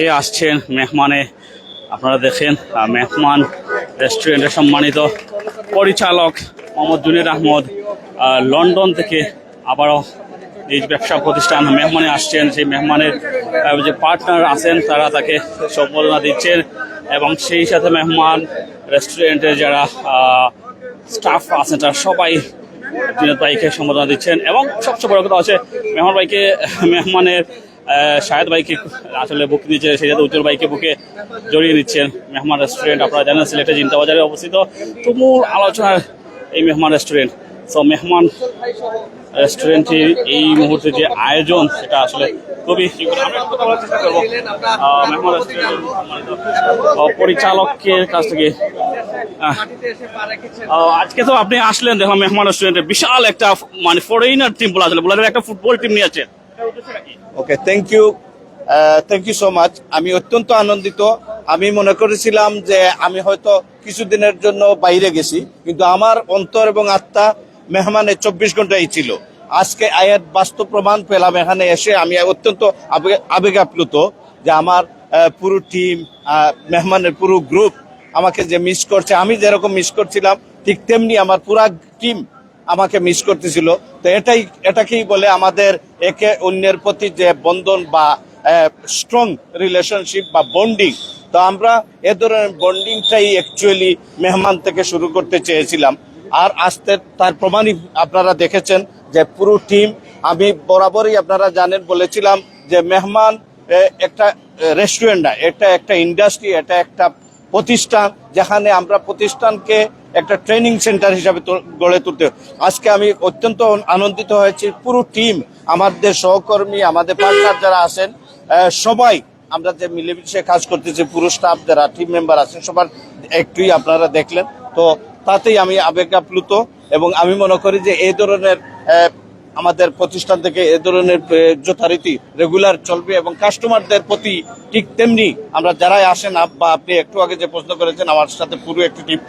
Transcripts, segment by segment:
কে আসছেন মেহমানে আপনারা দেখেন মেহমান রেস্টুরেন্টের সম্মানিত পরিচালক মোহাম্মদ জুনির আহমদ লন্ডন থেকে আবারও নিজ ব্যবসা প্রতিষ্ঠান মেহমানে আসছেন। সেই মেহমানের যে পার্টনার আছেন, তারা তাকে সম্বোধনা দিচ্ছেন এবং সেই সাথে মেহমান রেস্টুরেন্টের যারা স্টাফ আছেন, তারা সবাই জুনেদ ভাইকে সম্বোধনা দিচ্ছেন। এবং সবচেয়ে বড় কথা হচ্ছে, মেহমান ভাইকে মেহমানের শাহেদ ভাইকে আসলে বুক দিচ্ছে সেই সাথে উজ্জ্বল ভাইকে বুকে জড়িয়ে নিচ্ছেন মেহমান রেস্টুরেন্ট আপনারা জানেন সিলেটের জিন্তা বাজারে অবস্থিত তুমুল আলোচনার এই মেহমান রেস্টুরেন্ট সো মেহমান রেস্টুরেন্টের এই মুহূর্তে যে আয়োজন, সেটা আসলে খুবই মেহমান পরিচালকের কাছ থেকে। আজকে তো আপনি আসলেন দেখো মেহমান রেস্টুরেন্টে বিশাল একটা মানে ফরেইনার টিম বলা আসলে বলা একটা ফুটবল টিম নিয়ে আছেন okay thank you thank you so much আমি অত্যন্ত আনন্দিত। আমি মনে করেছিলাম যে আমি হয়তো কিছুদিনের জন্য বাইরে গেছি, কিন্তু আমার অন্তর এবং আত্মা মেহমানে চব্বিশ ঘন্টাই ছিল। আজকে আয়ের বাস্তব প্রমাণ পেলাম এখানে এসে আমি অত্যন্ত আবেগ আপ্লুত যে আমার পুরো টিম মেহমানের পুরো গ্রুপ আমাকে যে মিস করছে, আমি যেরকম মিস করছিলাম, ঠিক তেমনি আমার পুরা টিম আমাকে মিস করতেছিল। তো এটাই, এটাকেই বলে আমাদের একে অন্যের প্রতি যে বন্ধন বা স্ট্রং রিলেশনশিপ বা বন্ডিং তো আমরা এ ধরনের বন্ডিংটাই অ্যাকচুয়ালি মেহমান থেকে শুরু করতে চেয়েছিলাম। আর আসতে তার প্রমাণই আপনারা দেখেছেন যে পুরো টিম আমি বরাবরই আপনারা জানেন, বলেছিলাম যে মেহমান একটা রেস্টুরেন্ট না, এটা একটা ইন্ডাস্ট্রি এটা একটা প্রতিষ্ঠান, যেখানে আমরা প্রতিষ্ঠানকে একটা ট্রেনিং সেন্টার হিসাবে গড়ে তুলতে আজকে আমি অত্যন্ত আনন্দিত হয়েছি, পুরো টিম, আমাদের সহকর্মী, আমাদের পার্টনার যারা আছেন সবাই, আমরা যে মিলেমিশে কাজ করতেছি, পুরো স্টাফ যারা টিম মেম্বার আছেন, সবার একটুই আপনারা দেখলেন। তো তাতেই আমি আবেগ আপ্লুত এবং আমি মনে করি যে এই ধরনের আমাদের প্রতিষ্ঠান থেকে এ ধরনের যথারীতি রেগুলার চলবে এবং কাস্টমারদের প্রতি ঠিক তেমনি আমরা যারাই আসেন বা আপনি একটু আগে যে প্রশ্ন করেছেন, আমার সাথে পুরো একটি টিম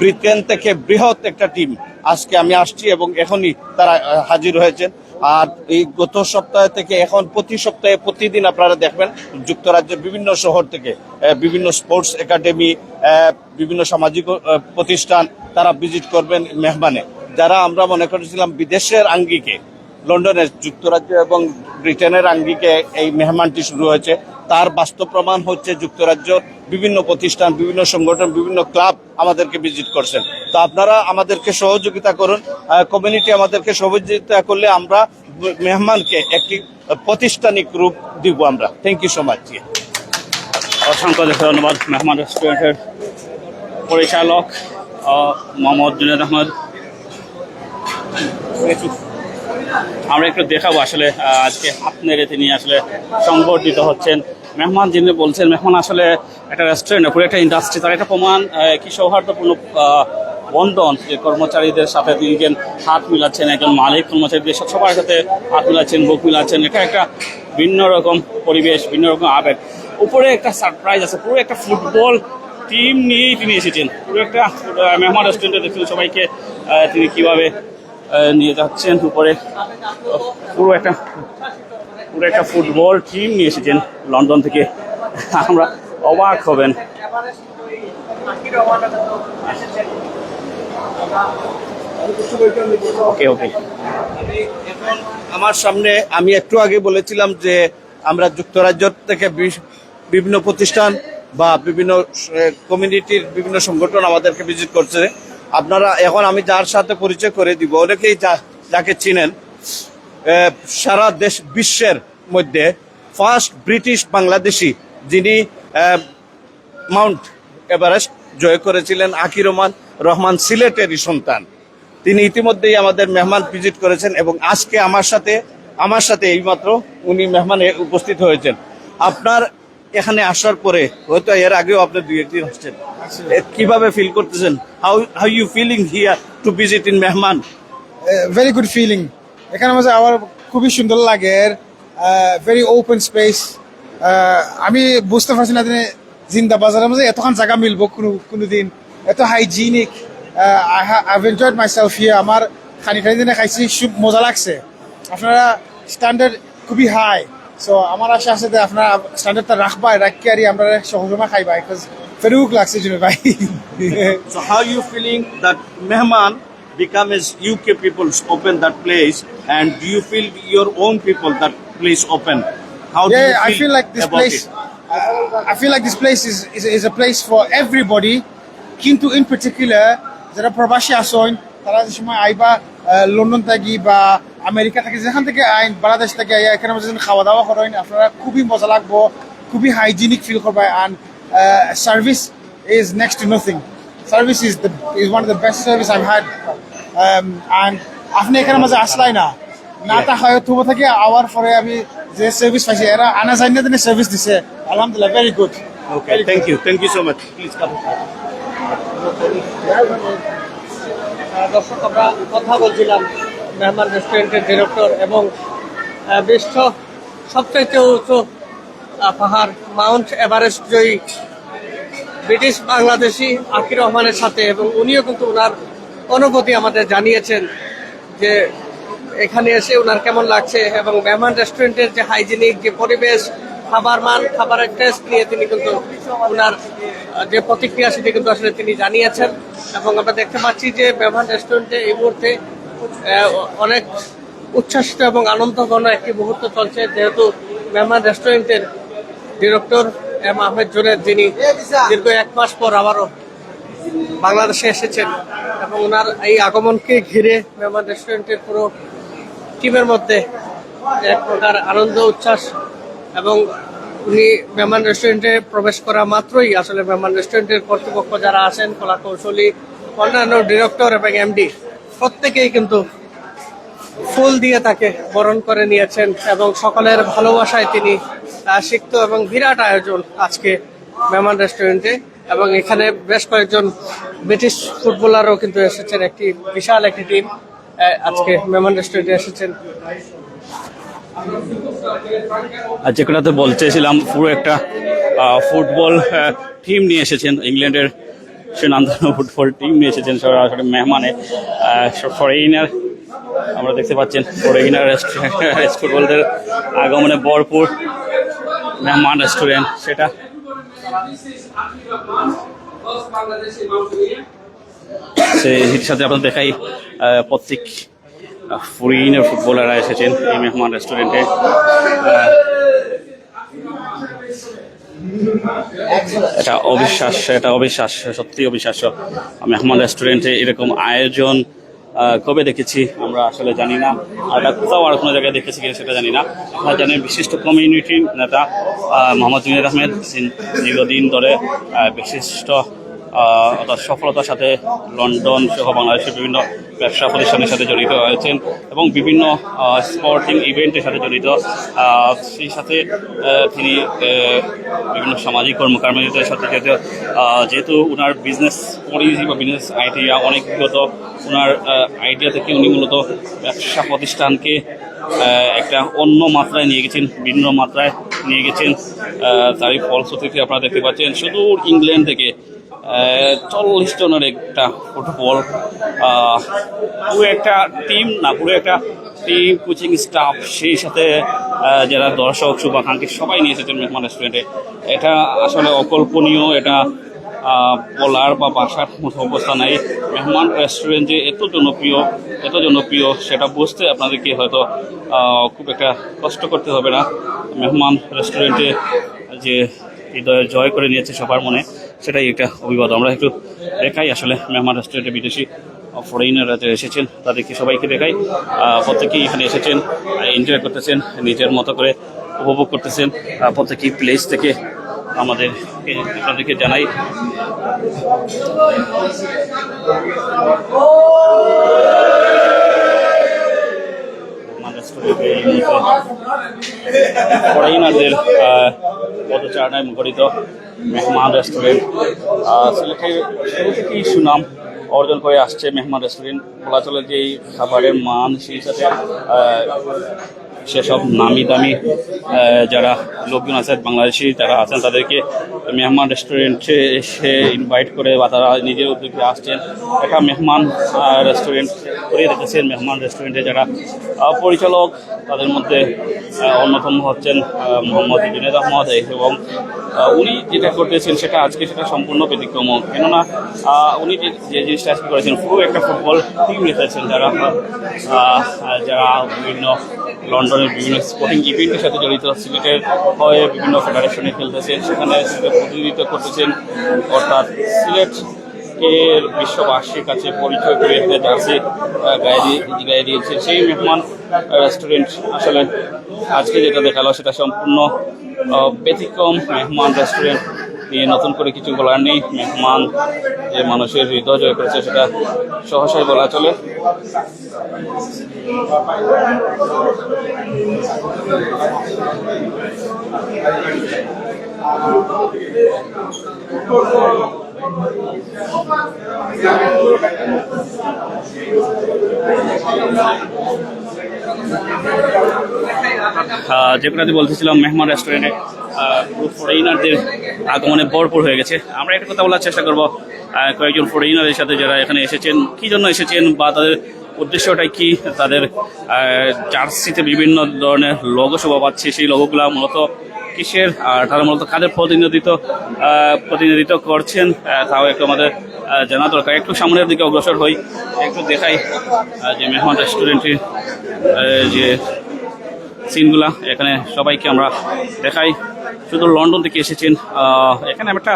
ব্রিটেন থেকে বৃহৎ একটা টিম আজকে আমি আসছি এবং এখনই তারা হাজির হয়েছেন। আর এই গত সপ্তাহ থেকে এখন প্রতি সপ্তাহে প্রতিদিন আপনারা দেখবেন যুক্তরাজ্যের বিভিন্ন শহর থেকে বিভিন্ন স্পোর্টস একাডেমি বিভিন্ন সামাজিক প্রতিষ্ঠান তারা ভিজিট করবেন মেহমানে। যারা আমরা মনে করেছিলাম বিদেশের আঙ্গিকে লন্ডনের যুক্তরাজ্য এবং ব্রিটেনের আঙ্গিকে এই মেহমানটি শুরু হয়েছে। তার বাস্তব প্রমাণ হচ্ছে যুক্তরাজ্য বিভিন্ন প্রতিষ্ঠান, বিভিন্ন সংগঠন, বিভিন্ন ক্লাব আমাদেরকে ভিজিট করছেন। তো আপনারা আমাদেরকে সহযোগিতা করুন। কমিউনিটি আমাদেরকে সহযোগিতা করলে আমরা মেহমানকে একটি প্রতিষ্ঠানিক রূপ দিব আমরা। থ্যাংক ইউ সো মাচ অসংখ্য ধন্যবাদ, মেহমান রেস্টুরেন্টের পরিচালক মোহাম্মদ জুনেদ আহমদ। আমরা একটু দেখাবো আসলে আজকে হাত নেড়ে তিনি আসলে সংবর্ধিত হচ্ছেন মেহমান যিনি বলছেন, মেহমান আসলে একটা রেস্টুরেন্ট পুরো একটা ইন্ডাস্ট্রি তার একটা প্রমাণ কি সৌহার্দ্যপূর্ণ বন্ধন যে কর্মচারীদের সাথে তিনি একজন হাত মিলাচ্ছেন, একজন মালিক কর্মচারীদের সবার সাথে হাত মিলাচ্ছেন বুক মিলাচ্ছেন এটা একটা ভিন্ন রকম পরিবেশ, ভিন্ন রকম আবেগ। উপরে একটা সারপ্রাইজ আছে, পুরো একটা ফুটবল টিম নিয়েই তিনি এসেছেন। পুরো একটা মেহমান রেস্টুরেন্টে দেখছেন সবাইকে তিনি কীভাবে নিয়ে যাচ্ছেন উপরে। পুরো একটা পুরো একটা ফুটবল টিম নিয়ে এসেছেন লন্ডন থেকে। আমরা অবাক হবেন। ওকে ওকে আমার সামনে আমি একটু আগে বলেছিলাম যে আমরা যুক্তরাজ্য থেকে বিভিন্ন প্রতিষ্ঠান বা বিভিন্ন কমিউনিটির বিভিন্ন সংগঠন আমাদেরকে ভিজিট করছে। আপনারা এখন আমি যার সাথে পরিচয় করে দিব, অনেকেই যাকে চিনেন সারা দেশ বিশ্বের মধ্যে ফার্স্ট ব্রিটিশ বাংলাদেশি যিনি মাউন্ট এভারেস্ট জয় করেছিলেন, আকির রহমান রহমান সিলেটেরই সন্তান। তিনি ইতিমধ্যেই আমাদের মেহমান ভিজিট করেছেন এবং আজকে আমার সাথে আমার সাথে এইমাত্র উনি মেহমানে উপস্থিত হয়েছেন। আপনার এখানে আসার পরে হয়তো এর আগেও আপনি দুই একদিন আসছেন। কীভাবে ফিল করতেছেন? How how you feeling here to visit in মেহমান ভেরি গুড ফিলিং এখানে মাঝে আমার খুবই সুন্দর লাগে। ভেরি ওপেন স্পেস আমি বুঝতে পারছি না জিন্দা বাজারের মাঝে এতখান জায়গা মিলবো কোনো কোনো দিন এত hygienic I have enjoyed myself here আমার খানি খানি দিনে খাইছি খুব মজা লাগছে। আপনারা স্ট্যান্ডার্ড খুবই হাই সো আমার আশা আছে যে আপনারা স্ট্যান্ডার্ডটা রাখবা রাখি আর আমরা সহজমা খাইবা বিকজ ভেরি লাগছে জন্য ভাই So how you feeling that Mehman becomes UK people open that place and do you feel your own people that place open? How do you feel I feel like this place. I feel like this place is, is is a place for everybody. কিন্তু in particular যারা প্রবাসী আসেন তারা যে সময় আইবা London থাকি বা আমেরিকা থেকে যেখান থেকে আইন বাংলাদেশ থেকে আইয়া এখানে যখন খাওয়া দাওয়া করেন আপনারা খুবই মজা লাগবো খুবই হাইজিনিক ফিল করবে and service next to nothing. Service is the is one of the best service I've had. Um, and আপনি এখানে মাঝে আসলাই না না তা হয় তবু থেকে আওয়ার পরে আমি যে সার্ভিস পাইছি এরা আনা জানি না সার্ভিস দিছে আলহামদুলিল্লাহ very good Okay, thank you. Thank you so much. Please come. দর্শক, আমরা কথা বলছিলাম মেহমান রেস্টুরেন্টের ডিরেক্টর এবং বিশ্ব সবচাইতে উঁচু পাহাড়, মাউন্ট এভারেস্ট জয়ী ব্রিটিশ বাংলাদেশি আকির রহমানের সাথে এবং উনিও কিন্তু ওনার অনুভূতি আমাদের জানিয়েছেন যে এখানে এসে ওনার কেমন লাগছে এবং মেহমান রেস্টুরেন্টের যে হাইজিনিক, যে পরিবেশ খাবার মান, খাবারের টেস্ট নিয়ে তিনি কিন্তু ওনার যে প্রতিক্রিয়া সেটি কিন্তু আসলে তিনি জানিয়েছেন। এবং আমরা দেখতে পাচ্ছি যে মেহমান রেস্টুরেন্টে এই মুহূর্তে অনেক উচ্ছ্বাসিত এবং আনন্দঘন একটি মুহূর্ত চলছে। যেহেতু মেহমান রেস্টুরেন্টের ডিরেক্টর এম আহমেদ জুনের যিনি দীর্ঘ এক মাস পর আবারও বাংলাদেশে এসেছেন এবং ওনার এই আগমনকে ঘিরে মেহমান রেস্টুরেন্টের পুরো টিমের মধ্যে এক প্রকার আনন্দ, উচ্ছ্বাস এবং উনি মেহমান রেস্টুরেন্টে প্রবেশ করা মাত্রই আসলে মেহমান রেস্টুরেন্টের কর্তৃপক্ষ যারা আছেন, কলা কৌশলী, অন্যান্য ডিরেক্টর এবং এমডি প্রত্যেকেই কিন্তু ফুল দিয়ে তাকে বরণ করে নিয়েছেন এবং সকলের ভালোবাসায় তিনি সিক্ত এবং বিরাট আয়োজন আজকে মেহমান রেস্টুরেন্টে এবং এখানে বেশ কয়েকজন ব্রিটিশ ফুটবলারও কিন্তু এসেছেন, একটি বিশাল একটি টিম আজকে মেহমান রেস্টুরেন্টে এসেছেন। আর যেটাতে বলতেছিলাম পুরো একটা ফুটবল টিম নিয়ে এসেছেন। ইংল্যান্ডের সুনামধন্য ফুটবল টিম নিয়ে এসেছেন সরাসরি মেহমানে। ফরেইনার আমরা দেখতে পাচ্ছেন ফরেইনার রেস্টুরেন্ট ফুটবলদের আগমনে ভরপুর মেহমান রেস্টুরেন্ট সেটা। সেই সাথে আপনার দেখাই প্রত্যেক ফরেইনার ফুটবলাররা এসেছেন এই মেহমান রেস্টুরেন্টে এটা অবিশ্বাস্য এটা অবিশ্বাস্য সত্যি অবিশ্বাস্য। মেহমান রেস্টুরেন্টে এরকম আয়োজন কবে দেখেছি আমরা আসলে জানি না। আর কোথাও আর কোনো জায়গায় দেখেছি কিনা সেটা জানি না। আপনারা জানেন বিশিষ্ট কমিউনিটি নেতা মোহাম্মদ জুনিয়র আহমেদ দীর্ঘদিন ধরে বিশিষ্ট অর্থাৎ সফলতার সাথে লন্ডন সহ বাংলাদেশের বিভিন্ন ব্যবসা প্রতিষ্ঠানের সাথে জড়িত হয়েছেন এবং বিভিন্ন স্পোর্টিং ইভেন্টের সাথে জড়িত। সেই সাথে তিনি বিভিন্ন সামাজিক কর্মকর্মীদের সাথে আহ, যেহেতু ওনার বিজনেস পলিসি বা বিজনেস আইডিয়া অনেক বিগত ওনার আইডিয়া থেকে উনি মূলত ব্যবসা প্রতিষ্ঠানকে একটা অন্য মাত্রায় নিয়ে গেছেন ভিন্ন মাত্রায় নিয়ে গেছেন। তারই ফলশ্রুতিতে আপনারা দেখতে পাচ্ছেন সুদূর ইংল্যান্ড থেকে চল্লিশ জনের একটা ফুটবল পুরো একটা টিম না, পুরো একটা টিম কোচিং স্টাফ সেই সাথে যারা দর্শক শুভাকাঙ্ক্ষী সবাই নিয়ে এসেছেন মেহমান রেস্টুরেন্টে এটা আসলে অকল্পনীয়, এটা বলার বা বাসার মতো অবস্থা নাই। মেহমান রেস্টুরেন্ট যে এত জনপ্রিয় এত জনপ্রিয়, সেটা বুঝতে আপনাদেরকে হয়তো খুব একটা কষ্ট করতে হবে না। মেহমান রেস্টুরেন্টে যে হৃদয় জয় করে নিয়েছে সবার মনে সেটাই একটা অভিজ্ঞতা আমরা একটু দেখাই আসলে মেহমান রেস্টুরেন্টে বিদেশি ফরেইনাররা যে এসেছেন, তাদেরকে সবাইকে দেখাই। প্রত্যেকেই এখানে এসেছেন এনজয় করতেছেন, নিজের মতো করে উপভোগ করতেছেন। প্রত্যেকেই প্লেস থেকে আমাদের আপনাদেরকে জানাই। ফরেইনারদের পদচারণায় মুখরিত। মেহমান রেস্টুরেন্ট। সিলেটের শুরু থেকেই সুনাম অর্জন করে আসছে মেহমান রেস্টুরেন্ট। বলা চলে যে খাবারের মান, সেই সাথে সেসব নামি দামি যারা লোকজন আছে, বাংলাদেশি যারা আছেন, তাদেরকে মেহমান রেস্টুরেন্টে এসে ইনভাইট করে বা তারা নিজের উদ্যোগে আসছেন। একটা মেহমান রেস্টুরেন্ট করে রেখেছেন মেহমান রেস্টুরেন্টে যারা পরিচালক। তাদের মধ্যে অন্যতম হচ্ছেন মোহাম্মদ জুনেদ আহমদ এবং উনি যেটা করতেছেন সেটা আজকে সেটা সম্পূর্ণ ব্যতিক্রম। কেননা উনি যে জিনিসটা আজকে করেছেন পুরো একটা ফুটবল টিম রেখেছেন যারা যারা বিভিন্ন লন্ডনের বিভিন্ন স্পোর্টিং ইভেন্টের সাথে জড়িত, সিলেটের হয়ে বিভিন্ন ফেডারেশনে খেলতেছেন, সেখানে প্রতিনিধিত্ব করতেছেন। অর্থাৎ সিলেট এর বিশ্ববাসীর কাছে পরিচয় করে জার্সি গায়ে দিয়ে গায়ে দিয়েছে সেই মেহমান রেস্টুরেন্ট আসলে আজকে যেটা দেখাল সেটা সম্পূর্ণ ব্যতিক্রম মেহমান রেস্টুরেন্ট। নিয়ে নতুন করে কিছু বলার নেই। মেহমান যে মানুষের হৃদয় জয় করেছে সেটা সহসাই বলা চলে। যে কথাটি বলতেছিলাম, মেহমান রেস্টুরেন্টে ফরেইনারদের আগমনে ভরপুর হয়ে গেছে। আমরা একটা কথা বলার চেষ্টা করব কয়েকজন ফরেইনারের সাথে যারা এখানে এসেছেন, কি জন্য এসেছেন বা তাদের উদ্দেশ্যটাই কি? তাদের জার্সিতে বিভিন্ন ধরনের লোগো শোভা পাচ্ছে, সেই লোগোগুলো মূলত কিসের? আর তারা মূলত কাদের প্রতিনিধিত্ব প্রতিনিধিত্ব করছেন তাও একটু আমাদের জানা দরকার। একটু সামনের দিকে অগ্রসর হই, একটু দেখাই যে মেহমান রেস্টুরেন্টের যে সিনগুলা, এখানে সবাইকে আমরা দেখাই। শুধু লন্ডন থেকে এসেছেন এখানে একটা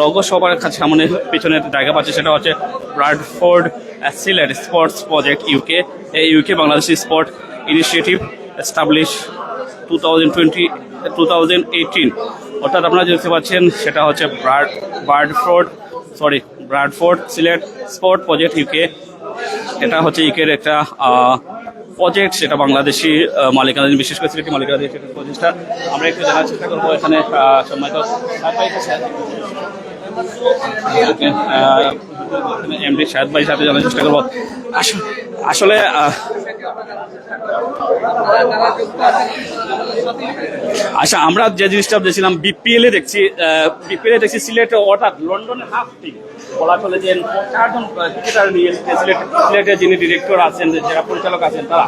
লগো সবার কাছে সামনে পিছনে জায়গা পাচ্ছি, সেটা হচ্ছে Bradford Sylhet sports project UK এই UK Bangladeshi sport initiative establish two thousand twenty two thousand eighteen অর্থাৎ আপনারা দেখতে পাচ্ছেন, সেটা হচ্ছে Brad Bardford sorry Bradford Sylhet sport project UK এটা হচ্ছে ইউকের একটা প্রজেক্ট, সেটা বাংলাদেশি মালিকানাধীন, বিশেষ করে সিলেটি মালিকানাধীন সেটা প্রচেষ্টা আমরা একটু জানার চেষ্টা করব এখানে এমডি শাহেদ ভাই সাথে জানার চেষ্টা করব। আস- আসলে আচ্ছা আমরা যে জিনিসটা দেখছিলাম বিপিএল এ দেখছি বিপিএল এ দেখছি সিলেটে অর্থাৎ লন্ডনের হাফ টিম বলা চলে যে চারজন ক্রিকেটার নিয়ে সিলেট সিলেটের যিনি ডিরেক্টর আছেন, যারা পরিচালক আছেন তারা।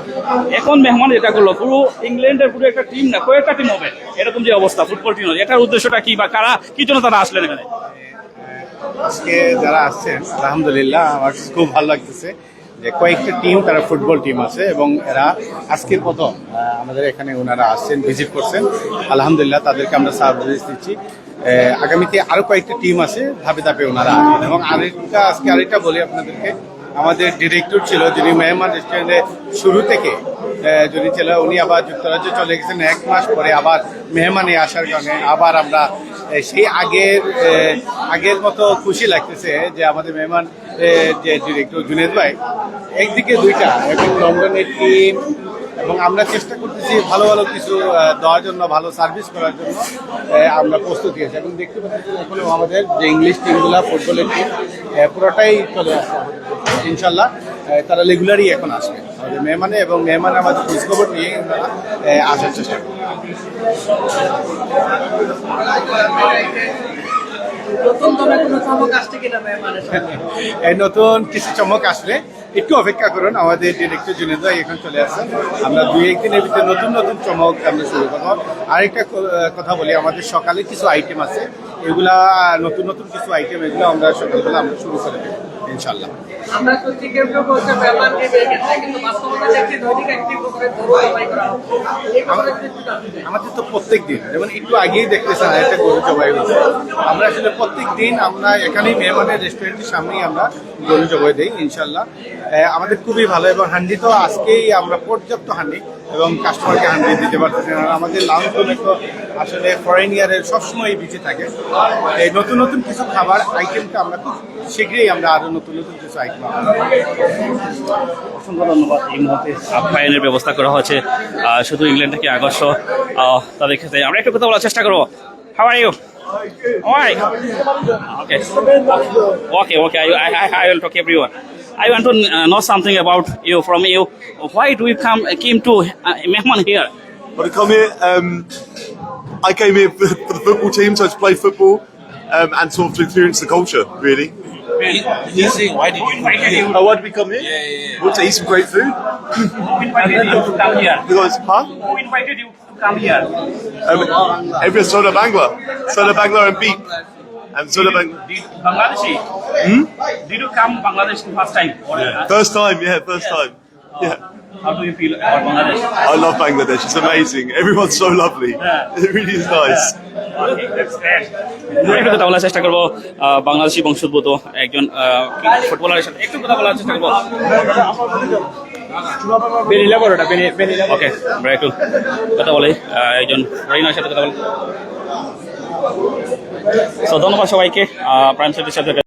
এখন মেহমান এটা করল, পুরো ইংল্যান্ডের পুরো একটা টিম না, কয়েকটা টিম হবে, এরকম যে অবস্থা ফুটবল টিম এটার উদ্দেশ্যটা কি বা কারা, কি জন্য তারা আসলেন এখানে? আজকে যারা আসছেন, আলহামদুলিল্লাহ, আমার খুব ভালো লাগতেছে। যে কয়েকটা টিম তারা ফুটবল টিম আছে এবং এরা আজকের প্রথম আমাদের এখানে ওনারা আসছেন ভিজিট করছেন। আলহামদুলিল্লাহ তাদেরকে আমরা সার্ভিস দিচ্ছি। আগামীতে আরও কয়েকটি টিম আছে, ধাপে ধাপে ওনারা আসবেন। এবং আরেকটা, আজকে আরেকটা বলি আপনাদেরকে। আমাদের ডিরেক্টর ছিল, যিনি মেহমান রেস্টুরেন্টে শুরু থেকে যিনি ছিল, উনি আবার যুক্তরাজ্যে চলে গেছেন। এক মাস পরে আবার মেহমানে আসার কারণে আবার আমরা সেই আগের আগের মতো খুশি লাগতেছে যে আমাদের মেহমান যে ডিরেক্টর জুনেদ ভাই, একদিকে দুইটা, এবং লন্ডনের টিম এবং আমরা চেষ্টা করতেছি ভালো ভালো কিছু দেওয়ার জন্য, ভালো সার্ভিস করার জন্য আমরা প্রস্তুতি আছি এবং দেখতে পাচ্ছি যে আমাদের যে ইংলিশ টিমগুলো ফুটবলের টিম পুরোটাই চলে আসছে ইনশাল্লাহ তারা রেগুলারই এখন আসবে। আমাদের মেহমানে এবং মেহমানে আমাদের খোঁজখবর নিয়ে আসার চেষ্টা এই নতুন কিছু চমক আসলে একটু অপেক্ষা করুন আমাদের ডিরেক্টর জুনেদ ভাই এখন চলে আসছেন। আমরা দুই একদিনের ভিতরে নতুন নতুন চমক আমরা শুরু করব। আরেকটা কথা বলি আমাদের সকালে কিছু আইটেম আছে এগুলা নতুন নতুন কিছু আইটেম এগুলো আমরা সকালবেলা আমরা শুরু করে দেবো। ইনশাল্লাহ আমরা তো কিন্তু বাস্তবতা দেখছি দৈনিক একটি করে গরু জবাই করা। আমাদের তো প্রত্যেক দিন যেমন একটু আগেই দেখতেছেন একটা গরু জবাই হয়েছে আমরা আসলে প্রত্যেক দিন আমরা এখানেই মেহমানের রেস্টুরেন্টের সামনেই আমরা গরু জবাই দিই ইনশাল্লাহ আমাদের খুবই ভালো এবং হান্ডি তো আজকেই আমরা পর্যাপ্ত হান্ডি এবং কাস্টমারকে হান্ডি দিতে পারতেছি আর আমাদের লাউঞ্জ তো আসলে ফরেন ইয়ারের সবসময় বেঁচে থাকে এই নতুন নতুন কিছু খাবার আইটেমটা আমরা খুব শীঘ্রই আমরা আরও নতুন নতুন কিছু আইটেম অসংখ্য ধন্যবাদ এই মুহূর্তে আপ্যায়নের ব্যবস্থা করা হয়েছে শুধু ইংল্যান্ড থেকে আগস্ট তাদের ক্ষেত্রে আমরা একটু কথা বলার চেষ্টা করব how are you Why? Okay. Okay, okay. I, I, I will talk everyone. I want to uh, know something about you from you. Why do you come came to uh, Mehman here? When I come here, um, I came here for, for the football team, so to play football um, and sort of to experience the culture, really. Why did you invite you? Oh, why did we come here? Yeah, yeah, yeah. Well, to eat some great food. Who invited you to come here? Because, huh? Who invited you to come here? Um, every Soda Bangla. Soda Bangla and Beep. And Soda Bangla. Did Bangladeshi? Hmm? Did you come Bangladesh the first time? Or, uh, First time, yeah, first time. Yeah. How do you feel about Bangladesh? I love Bangladesh. It's amazing. Everyone's so lovely. Yeah. It really is nice. Okay, that's great. একটু কথা বলার চেষ্টা করবো আহ, বাংলাদেশি বংশোদ্ভূত একজন আহ, ফুটবলারের সাথে একটু কথা বলার চেষ্টা করবো ওকে আমরা একটু কথা বলি আহ, একজন রিনার সাথে কথা বলি তো ধন্যবাদ সবাইকে প্রাইম সিটির সাথে